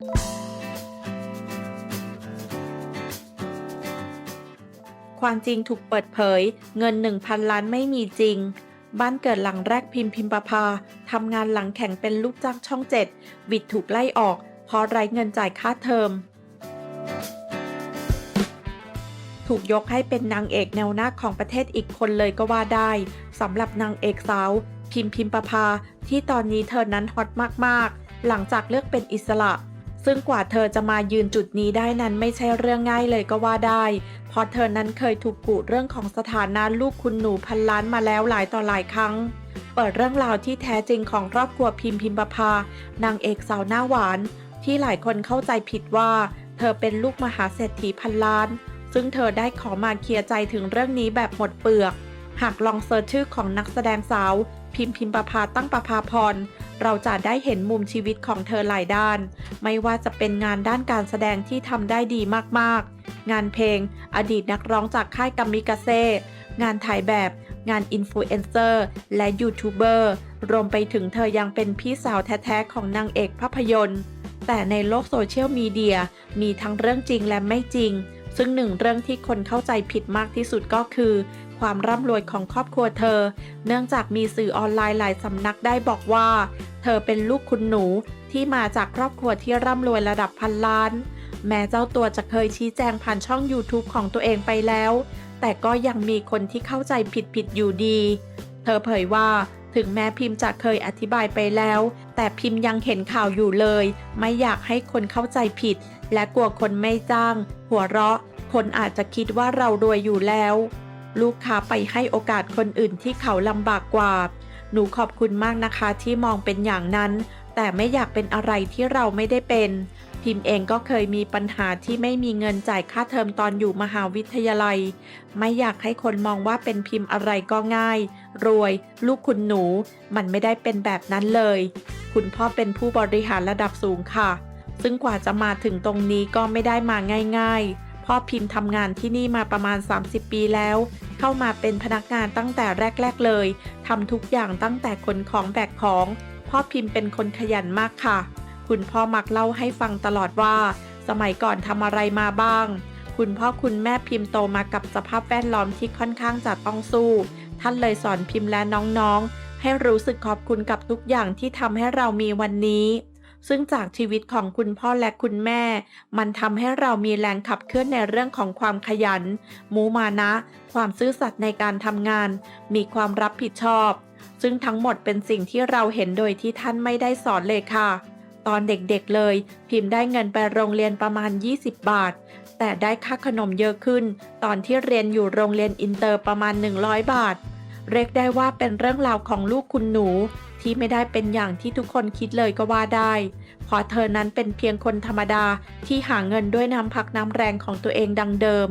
ความจริงถูกเปิดเผย เงิน 1,000 ล้านไม่มีจริง บ้านเกิดหลังแรกพิมพ์พิมประภาทำงานหลังแข่งเป็นลูกจ้างช่องเจ็ดวิดถูกไล่ออก เพราะไร้เงินจ่ายค่าเทอม ถูกยกให้เป็นนางเอกแนวหน้าของประเทศอีกคนเลยก็ว่าได้สำหรับนางเอกสาว พิมพ์พิมประภาที่ตอนนี้เธอนั้นฮอตมากๆ หลังจากเลือกเป็นอิสระ ซึ่งกว่าเธอจะมายืนจุดนี้ได้นั้นไม่ใช่เรื่องง่ายเลยก็ว่าได้ เพราะเธอนั้นเคยถูกกุเรื่องของสถานะลูกคุณหนูพันล้านมาแล้วหลายต่อหลายครั้ง เปิดเรื่องราวที่แท้จริงของครอบครัวพิมพิมประภานางเอกสาวหน้าหวาน ที่หลายคนเข้าใจผิดว่า เธอเป็นลูกมหาเศรษฐีพันล้าน ซึ่งเธอได้ขอมาเคลียร์ใจถึงเรื่องนี้แบบหมดเปลือก หากลองเซิร์ชชื่อของนักแสดงสาว พิมพ์พิมประภาตั้งประภาพร เราจะได้เห็นมุมชีวิตของเธอหลายด้าน ไม่ว่าจะเป็นงานด้านการแสดงที่ทำได้ดีมากๆ งานเพลง อดีตนักร้องจากค่ายกัมมิกาเซ่ งานถ่ายแบบ งานอินฟลูเอนเซอร์และยูทูบเบอร์ รวมไปถึงเธอยังเป็นพี่สาวแท้ๆของนางเอกภาพยนตร์ แต่ในโลกโซเชียลมีเดียมีทั้งเรื่องจริงและไม่จริง ซึ่งหนึ่งเรื่องที่คนเข้าใจผิดมากที่สุดก็คือความร่ำรวยของครอบครัวเธอ เนื่องจากมีสื่อออนไลน์หลายสำนักได้บอกว่า เธอเป็นลูกคุณหนูที่มาจากครอบครัวที่ร่ำรวยระดับพันล้าน แม้เจ้าตัวจะเคยชี้แจงผ่านช่อง YouTube ของตัวเองไปแล้ว แต่ก็ยังมีคนที่เข้าใจผิดๆอยู่ดี เธอเผยว่าถึงแม้พิมพ์จะเคยอธิบายไปแล้ว แต่พิมพ์ยังเห็นข่าวอยู่เลย ไม่อยากให้คนเข้าใจผิด และกลัวคนไม่จ้าง หัวเราะ คนอาจจะคิดว่าเรารวยอยู่แล้ว ลูกค้าไปให้โอกาสคนอื่นที่เขาลำบากกว่า หนูขอบคุณมากนะคะที่มองเป็นอย่างนั้น แต่ไม่อยากเป็นอะไรที่เราไม่ได้เป็น พิมพ์เองก็เคยมีปัญหาที่ไม่มีเงินจ่ายค่าเทอมตอนอยู่มหาวิทยาลัย ไม่อยากให้คนมองว่าเป็นพิมพ์อะไรก็ง่าย รวย ลูกคุณหนู มันไม่ได้เป็นแบบนั้นเลย คุณพ่อเป็นผู้บริหารระดับสูงค่ะ ซึ่งกว่าจะมาถึงตรงนี้ก็ไม่ได้มาง่าย ๆพ่อพิมพ์ทำงานที่นี่มาประมาณ 30 ปีแล้ว เข้ามาเป็นพนักงานตั้งแต่แรก ๆ เลยทำทุกอย่างตั้งแต่ขนของแบกของ พ่อพิมพ์เป็นคนขยันมากค่ะ คุณพ่อมักเล่าให้ฟังตลอดว่า สมัยก่อนทำอะไรมาบ้าง คุณพ่อคุณแม่พิมพ์โตมากับสภาพแวดล้อมที่ค่อนข้างจะต้องสู้ ท่านเลยสอนพิมพ์และน้องๆ ให้รู้สึกขอบคุณกับทุกอย่างที่ทำให้เรามีวันนี้ ซึ่งจากชีวิตของคุณพ่อและคุณแม่ มันทำให้เรามีแรงขับเคลื่อนในเรื่องของความขยัน มูมานะ ความซื่อสัตย์ในการทำงาน มีความรับผิดชอบ ซึ่งทั้งหมดเป็นสิ่งที่เราเห็นโดยที่ท่านไม่ได้สอนเลยค่ะ ตอนเด็กๆเลย พิมพ์ได้เงินไปโรงเรียนประมาณ 20 บาท แต่ได้ค่าขนมเยอะขึ้น ตอนที่เรียนอยู่โรงเรียนอินเตอร์ประมาณ 100 บาทเรียกได้ว่าเป็นเรื่องราวของลูกคุณหนู ที่ไม่ได้เป็นอย่างที่ทุกคนคิดเลยก็ว่าได้ เพราะเธอนั้นเป็นเพียงคนธรรมดาที่หาเงินด้วยน้ำพักน้ำแรงของตัวเองดังเดิม